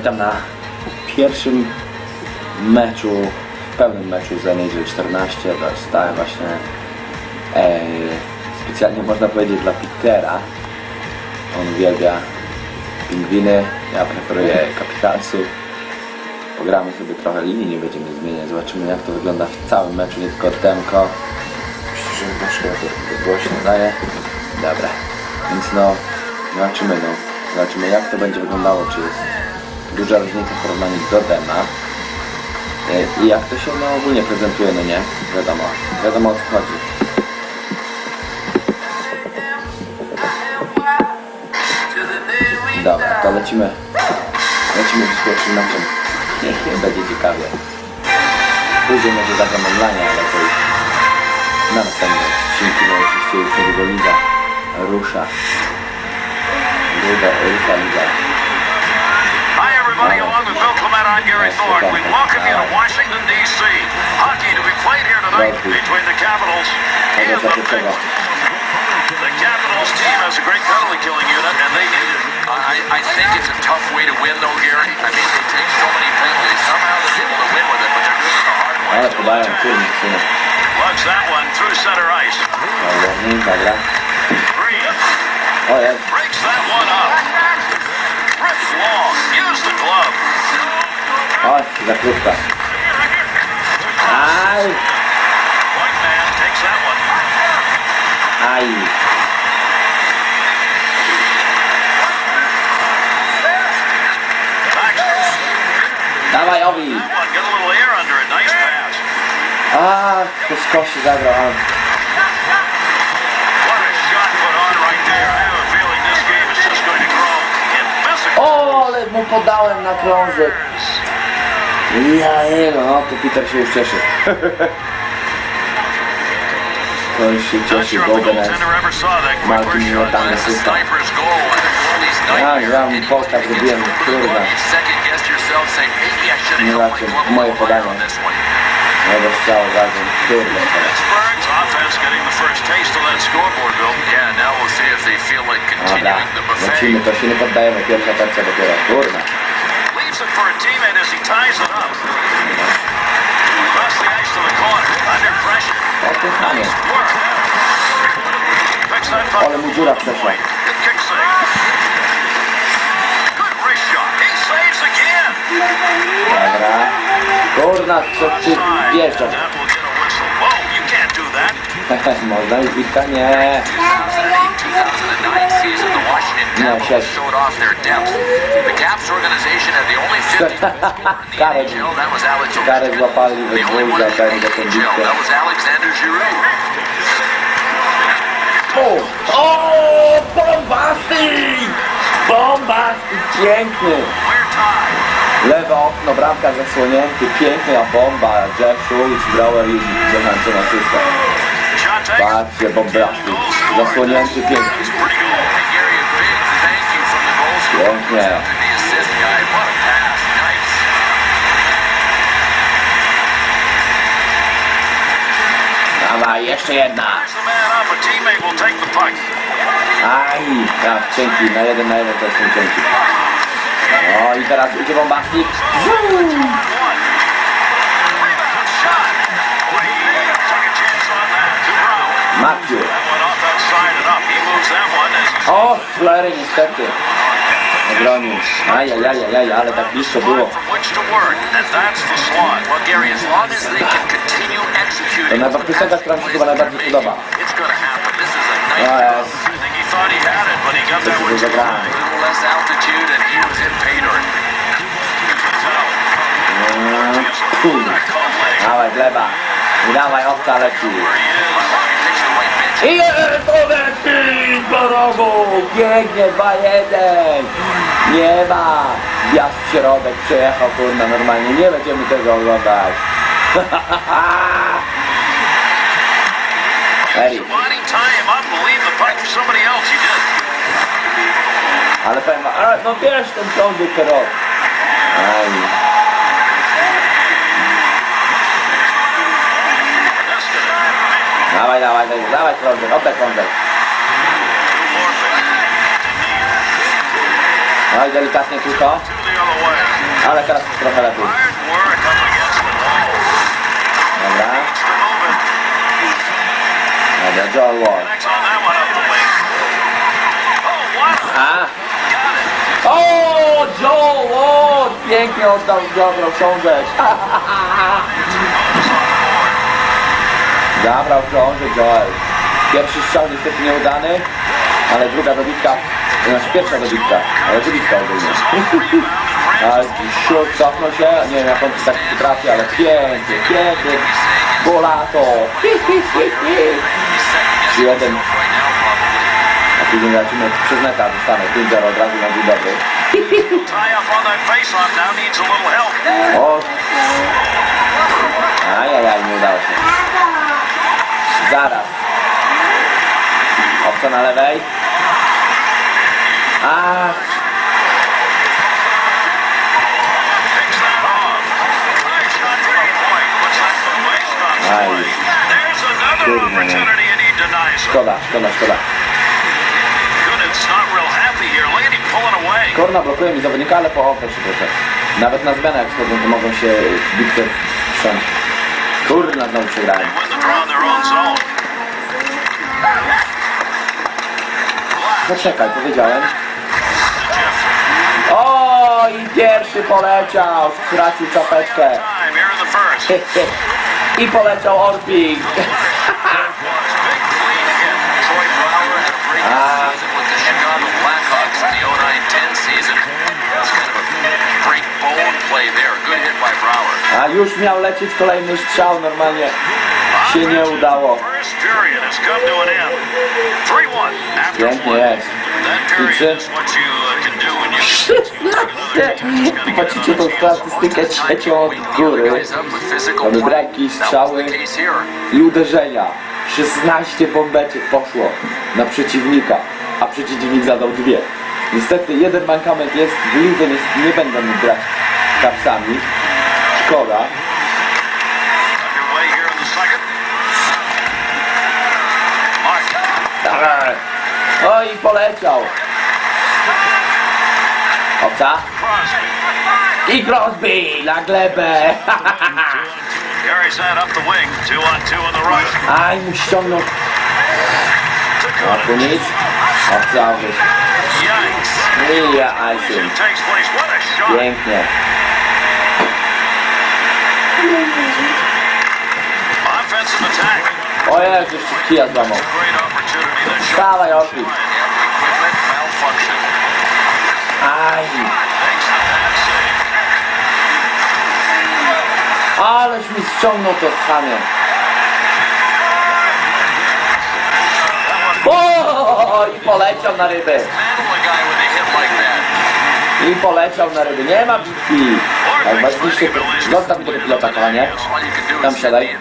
Witam na pierwszym meczu, pełnym meczu z NHL 14. Dostałem właśnie e, specjalnie można powiedzieć dla Petera. On uwielbia pingwiny, ja preferuję kapitalsów. Pogramy sobie trochę linii, nie będziemy zmieniać. Zobaczymy jak to wygląda w całym meczu, nie tylko od demko. Myślę, że to głośno daje. Dobra, więc no, zobaczymy no. Zobaczymy jak to będzie wyglądało, czy jest duża różnica w porównaniu do dema. E, I jak to się no, ogólnie prezentuje, no nie? Wiadomo, wiadomo o co chodzi. Dobra, to lecimy. Lecimy z pierwszym meczem. Niech nie będzie ciekawie. Później może zagram online, ale to już na następnym odcinku, no oczywiście już niedługo liga rusza. Liga, rusza liga. Hi, everybody. Along with Bill Clement, I'm Gary Thorne. We welcome you to Washington, D.C. Hockey to be played here tonight between the Capitals and the zapieczego. The Capitals team has a great penalty killing unit, and they need it. I, I think it's a tough way to win, though, Gary. I mean, they take so many penalties. Somehow they're able to win with it, but they're doing it the hard way. Ale podają turny w sumie. Lugs that one through center ice. Dobra, dobra. Green feeling this game is just going to grow in physical. O, ale mu podałem na krążek. Ja nie no, to Peter się już cieszy. To już się cieszy, bo Benet Malkin nie tam asysta. Ja, ja mu posta zrobiłem, kurwa. Nie raczej moje podanie. Mojego strzału razem, kurwa. Dobra, lecimy, to się nie poddajemy, pierwsza tarcia dopiero, kurwa. It for a teammate as he ties it up. Across the ice to the corner. Under pressure. Odpychamy. Work. Picks that puck mu dziura przeszła. Good kick save. Good wrist shot. He saves again. Dobra. Kurna, co ty wjeżdżasz? Można już bitka? Nie. 2008-2009 season, the Washington No, Capitals shit. showed off their depth. The Caps organization had the only 50 goal scorer in the Karek. Złapali we dwóch za ten, za NHL. bitkę. That was Alexander Giroux. O! O! Bombastik! Bombastik piękny! We're tied. Lewe okno, bramka zasłonięty, piękna bomba. Jeff Schultz, Brauer i Johansson asysta. Patrzcie, bombastik. Zasłonięty pięknie. Pięknie. Dawaj, jeszcze jedna. Aj, tak, cienki, na jeden na jeden to jestem cienki. O i teraz idzie bombastik. O, flery niestety. Obronił. Ajajajajaj, ale tak blisko było. to najbardziej piosenka, która mi się chyba najbardziej podoba. it's going to happen. This is a O nice jest. To jest zagrane. Mm, Kurde. Dawaj, gleba. I dawaj, owca leci. I Ovechkin po rogu! Pięknie, 2-1! Nie ma! Gwiazd w środek przejechał, kurna, normalnie. Nie będziemy tego oglądać. Ale powiem ale no bierz ten ciągnik, Karol. Aj. Dawaj, dawaj, dawaj, dawaj krążek, oddaj krążek. No i delikatnie tylko. Ale teraz trochę lepiej. Dobra, dobra, Joel Ward. Next on that one up the wing. What? A! Got it. O, Joel Ward! Pięknie oddał, zabrał książek. Bonus on the board. Zabrał książek Joel. Pierwszy strzał niestety nieudany, ale druga dobitka, znaczy pierwsza dobitka, ale dobitka ogólnie. A Śród cofnął się, nie wiem jak on to tak potrafi, ale pięknie, pięknie. Hi. Trzy jeden. A później zobaczymy przez neta dostanę 5-0 od razu na dzień dobry. O! Ajajaj, nie udało się. Zaraz. Opcja na lewej. A, Picks that off. Nice shot from the point. Puts that to waste on the Aj. Kurde. it. szkoda, szkoda, szkoda. Korna blokuje mi zawodnika, ale po o, proszę, proszę. Nawet na zmianę jak schodzą, to mogą się bitkę wszcząć. Kurna, znowu przegrałem. Poczekaj, powiedziałem. O, i pierwszy poleciał, stracił czapeczkę. I poleciał Orpik. A już miał lecieć kolejny strzał, normalnie się nie udało. First period has come to an end. 3-1 after Pięknie jest. You uh, can do when you get 16! Patrzycie tą statystykę trzecią od góry. Mamy braki, strzały i uderzenia. 16 bombeczek poszło na przeciwnika, a przeciwnik zadał dwie. Niestety jeden mankament jest, w lidze nie, nie będą grać kapsami. Szkoda. Underway here in the second. Mark. Dawaj. O i poleciał. Obca. Crosby. I Crosby na glebę. Carries that up the wing. Two on two in the rush. Aj, mu ściągnął. To A tu Gooden. nic. Obca wyjść. Yikes. I ja icing. Takes place. What a shot. Pięknie. O Jezu, jeszcze kija złamał. Equipment malfunction. Aj. Aleś mi ściągnął to chamie. O, i poleciał na ryby. I poleciał na ryby. Nie ma bitki. Jak to zostaw mi tego pilota, kochanie. Tam siadaj.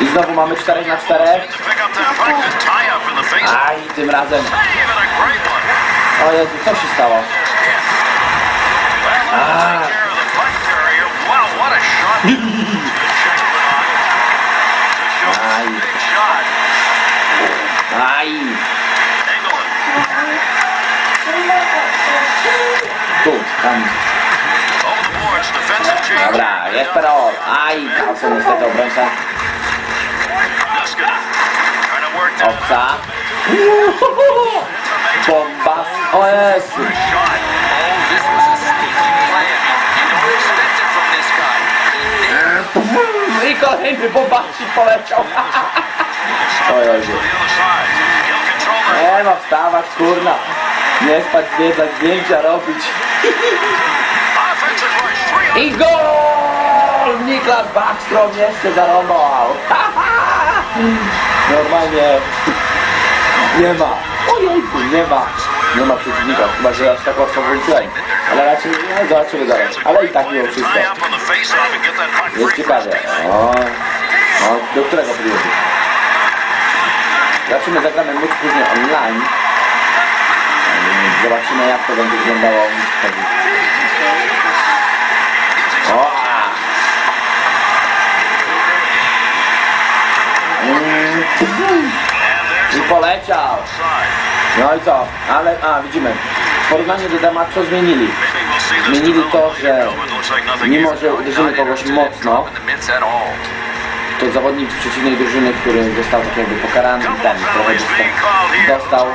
I znowu mamy 4 na 4. To pick up that puck, the tie up in the face. Aj, tym razem. O Jezu, co się stało? Well, that'll Good. Dobrá, je pro. Aj, tam jsem z této obrance. Ovca. Bomba z OS. Michael Henry bombáčí polečou. to je lži. Nemá vstávat, kurna. Nie spać, zwiedzać, zdjęcia robić. I gol! Niklas Backstrom jeszcze zarąbał. Normalnie nie ma. Ojejku, nie ma. Nie ma przeciwnika, chyba że aż tak łatwo wróciłem. Ale raczej nie, zobaczymy zaraz. Ale i tak mimo wszystko. Jest ciekawie. O, o, do którego periodu? Zobaczymy, zagramy mecz później online. Zobaczymy jak to będzie wyglądało wtedy. O! Mm. I poleciał. No i co? Ale, a widzimy. W porównaniu do Dema, co zmienili? Zmienili to, że mimo, że uderzymy kogoś mocno, to zawodnik z przeciwnej drużyny, który został tak jakby pokarany, ten trochę dostał, dostał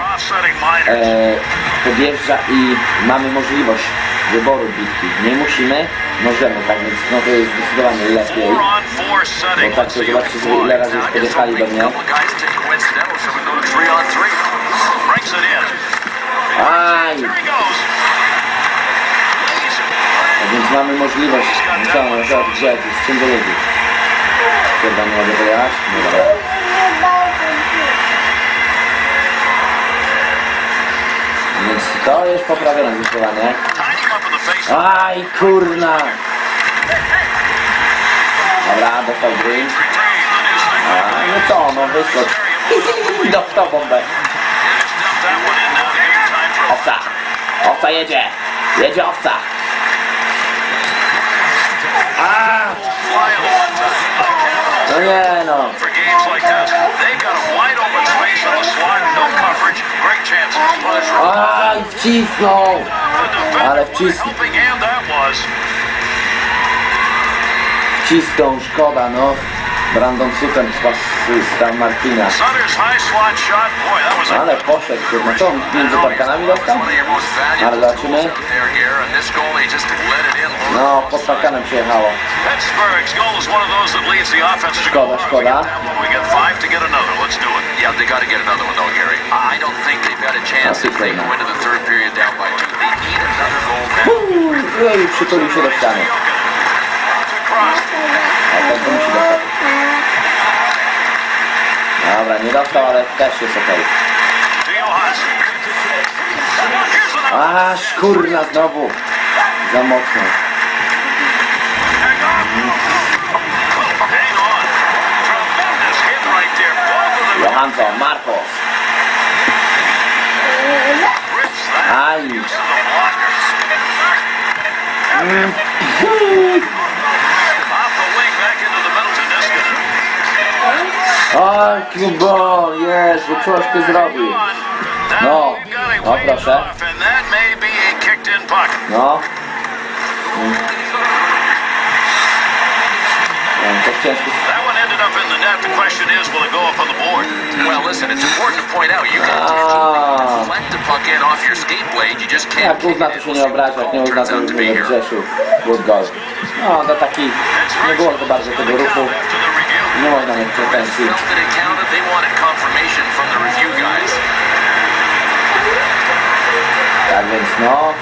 e, podjeżdża i mamy możliwość wyboru bitki. Nie musimy, możemy, tak więc no to jest zdecydowanie lepiej. Bo tak to zobaczcie ile razy już podjechali do mnie. Aj! Tak więc mamy możliwość, co, na gdzie, z czym do. Pierda nie mogę dojechać? Nie dobra. No więc to już poprawione zniszczenie. Aj, kurna! Dobra, dostał green. A, no co, no wyskocz. Dostał no bombę. Owca! Owca jedzie! Jedzie owca! A! For games like this, they got a wide open space on the slot, no coverage, great chance of splash. Oh, jeez, no. The defender what a helping hand that was. Jeez, don't, szkoda, no. Brandon Sutton pasysta Martina. Ale poszedł, no co on między parkanami dostał? Ale zobaczymy. No, pod parkanem przyjechało. Szkoda, szkoda. Yeah, they got to get another one though, Gary. I don't think they've got a chance if they go the third period down by two. They need another goal. Uuu, przytulił się do ściany. Ale to musi dostać. Dobra, nie dostał, ale też jest okej. Okay. Aż kurna znowu. Za mocno. Johansson, Marcos. Aj. Mm. Archibald, yes, wytrzymałeś zrobił. No, no proszę. No. That one ended up in the net. The question is, will it go up on the board? Well, listen, it's important to point out you can deflect the puck in off your skate blade. You just can't. Tak, uzna to się nie obrażać, nie uzna to, że Grzesiu. Good goal. No, to taki, nie było za bardzo tego ruchu. Nie można mieć pretensji. Tak więc no,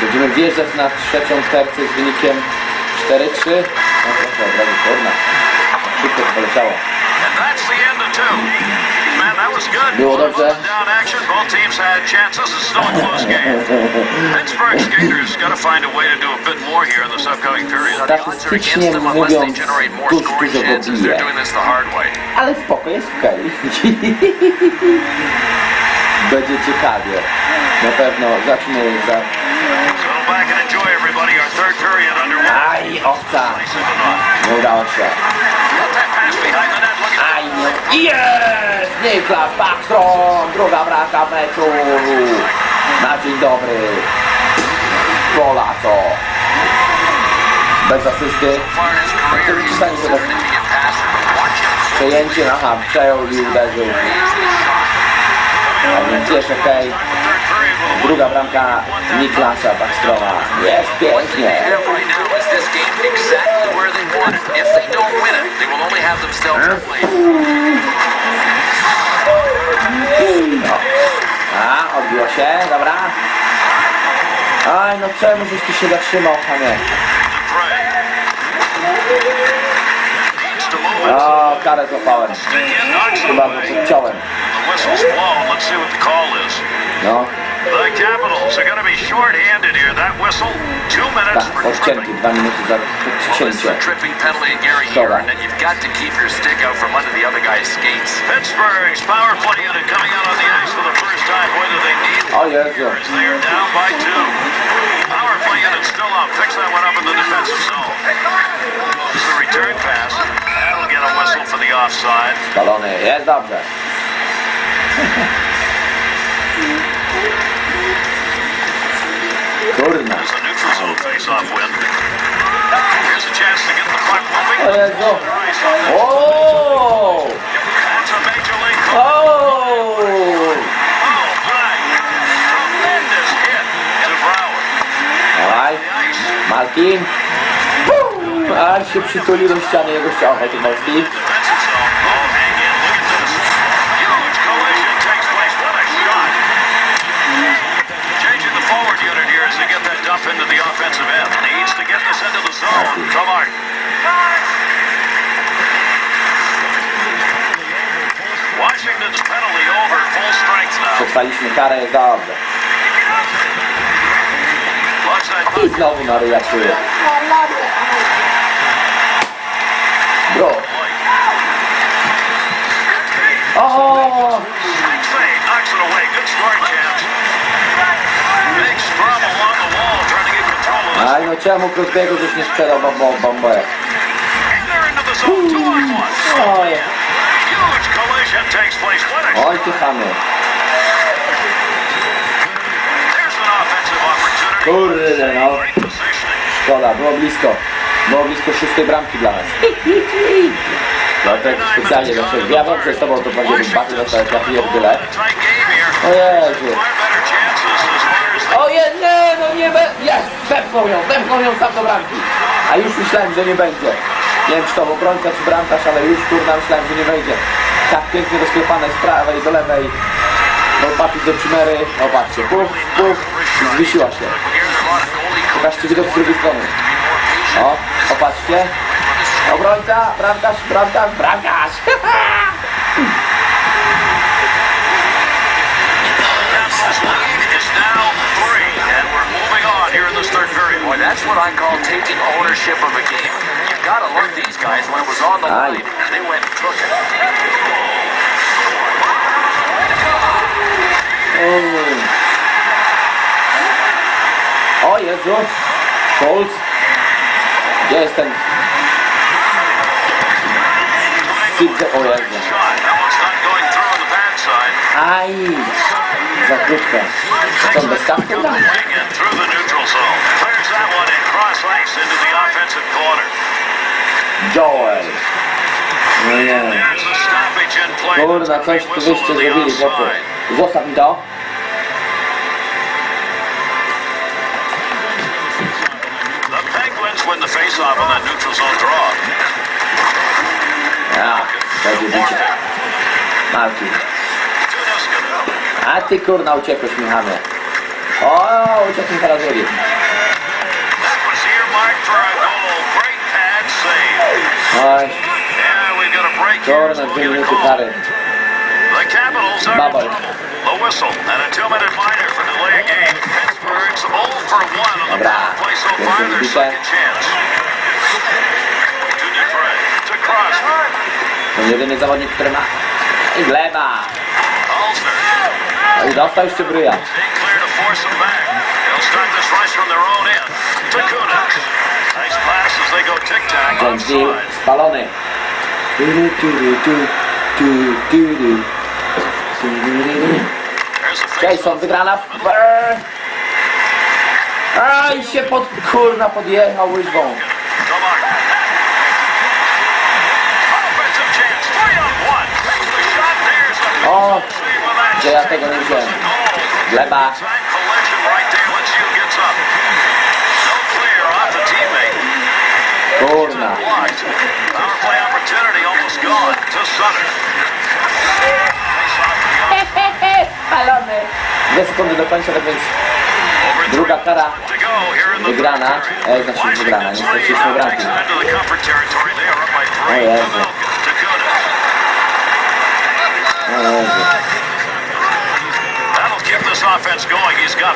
będziemy wjeżdżać na trzecią tercję z wynikiem 4-3. No proszę, od razu korna. Szybko poleciało. And that's the end of two. Was good. You know? Down action. Both teams had chances. It's still a close game. Pittsburgh skaters got to find a way to do a bit more here in this upcoming period. Statystycznie mówiąc, dużo dużo pobije. Ale spoko, jest. Okay. Będzie ciekawie. Na pewno zacznę za... Aj, owca! Nie udało się. Jest! Niklas Backstrom, druga bramka meczu. Na dzień dobry. Golaco. Bez asysty. Przejęcie, aha, przejął i uderzył. A więc jest okej. Druga bramka Niklasa Backstroma. Jest pięknie. No. A, odbiło się, dobra. Aj, no czemu żeś tu się zatrzymał, panie? O, karę złapałem. Chyba podciąłem. No. The Capitals are going to be short-handed here. That whistle, two minutes for oszczędzi dwa minuty za. Tripping penalty Gary Heron, and you've got to keep your stick out from under the other guy's skates. Pittsburgh's power play unit coming out on the ice for the first time. What do they need? Oh, yes, yeah. They are down by two. Power play unit still up. Picks that one up in the defensive zone. It's a return pass. That'll get a whistle for the offside. Spalony. Jest dobrze. hit to Brower. Dawaj, The ice. Malkin. Bum! A się przytulił do ściany jego ściał Tymalski. Defensive scrum along the wall trying to get control of this. Aj no czemu Crosby'ego żeś nie sprzedał bombo, bombę? And they're into the Kurde no. Szkoda, było blisko. Było blisko szóstej bramki dla nas. No tak specjalnie zacząłem. Ja wiem, że z tobą to być baty ja. Tight game here. O Jezu. O je, nie, no nie będzie. Jest, wepchnął ją, wepchnął ją sam do bramki. A już myślałem, że nie będzie. Nie wiem, czy to obrońca, czy bramkarz, ale już kurna myślałem, że nie wejdzie. Tak pięknie rozklepane z prawej do lewej. No patrz do przymery. O patrzcie, puf, puf. Zwiesiła się. Pokażcie widok z drugiej strony. O, opatrzcie. Obrońca, bramkarz, bramkarz, bramkarz. Capitals lead is now three. And we're moving on here in this third period. Boy, that's what I call taking ownership of a game. You gotta look these guys when it was on the line. They went and took it. O Jezu. Schultz. Gdzie jest ten? Sid- O Jezu. Aj. Za krótko. Co, bez corner. Joel. No nie. Kurna, coś tu wyście zrobili, chłopie. Zostaw mi to. The Penguins win the face-off on that neutral zone draw. A, będzie bicie. Marki. A ty kurna uciekłeś Michale. O, uciekł teraz drugi. Oj. Kurna, dwie minuty kary. Babol. Whistle and a two-minute minor for delay of game. Pittsburgh's 0 for 1 on the Dobra. power play so far. Pierwsze Their wbite. second chance. To Dupre. To Crosby. To jedyny zawodnik, który ma. I gleba. Holzner. No i dostał jeszcze bryja. Stay clear to force them back. They'll start this rush from their own end. To Kunitz. Nice pass as they go tic-tac James Deal offside. spalony. Tu, tu, tu, tu, tu, tu, tu. Jason wygrana. Brrr. Aj się pod kurna podjechał łyżwą. O, gdzie ja tego nie wziąłem. Gleba. Kurna. Power Spalony. Dwie sekundy do końca, tak więc Druga kara wygrana. E, znaczy wygrana, nie straciliśmy bramki. O Jezu. O Jezu.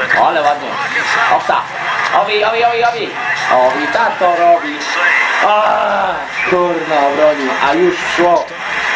It. Ale ładnie. Owca. Owi, owi, owi, owi. Owi, tak to robi. Kurna, obronił. A już szło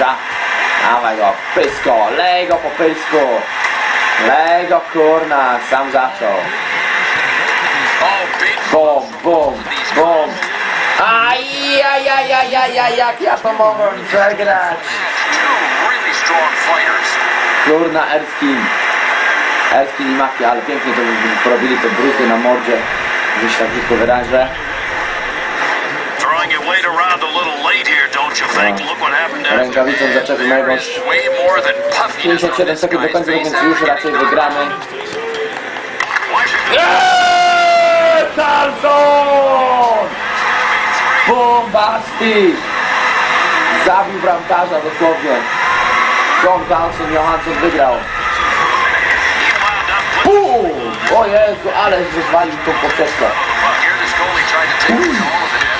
Dobrze. Dawaj go, pysko, lej go po pysku. Lej go, kurna, sam zaczął. Bum, bum, bum. Ajajajajajaj, jak ja to mogłem przegrać? Kurna, Erskine. Erskine i Maki, ale pięknie to porobili te bruzdy na mordzie. Gdzieś tak brzydko wyrażę. Throwing your weight around Rękawicą puffiness on 57 this sekund do końca, więc już raczej wygramy. Washington Eee! Bombastic! Zabił bramkarza dosłownie. John Carlson, Johansson wygrał. Bum! O Jezu, ale rozwalił tą poprzeczkę. Here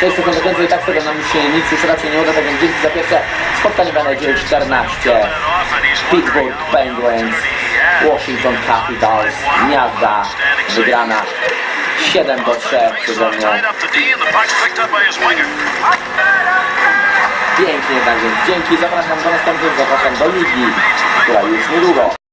6 sekund do i tak z tego nam się nic już raczej nie uda, tak więc dzięki za pierwsze spotkanie NHL 14. That off, and he's wondering Pittsburgh Penguins. Washington Capitals, Gniazda, wygrana 7 do 3 przeze mnie. Pięknie, tak więc dzięki, zapraszam do następnych, zapraszam do ligi, która już niedługo.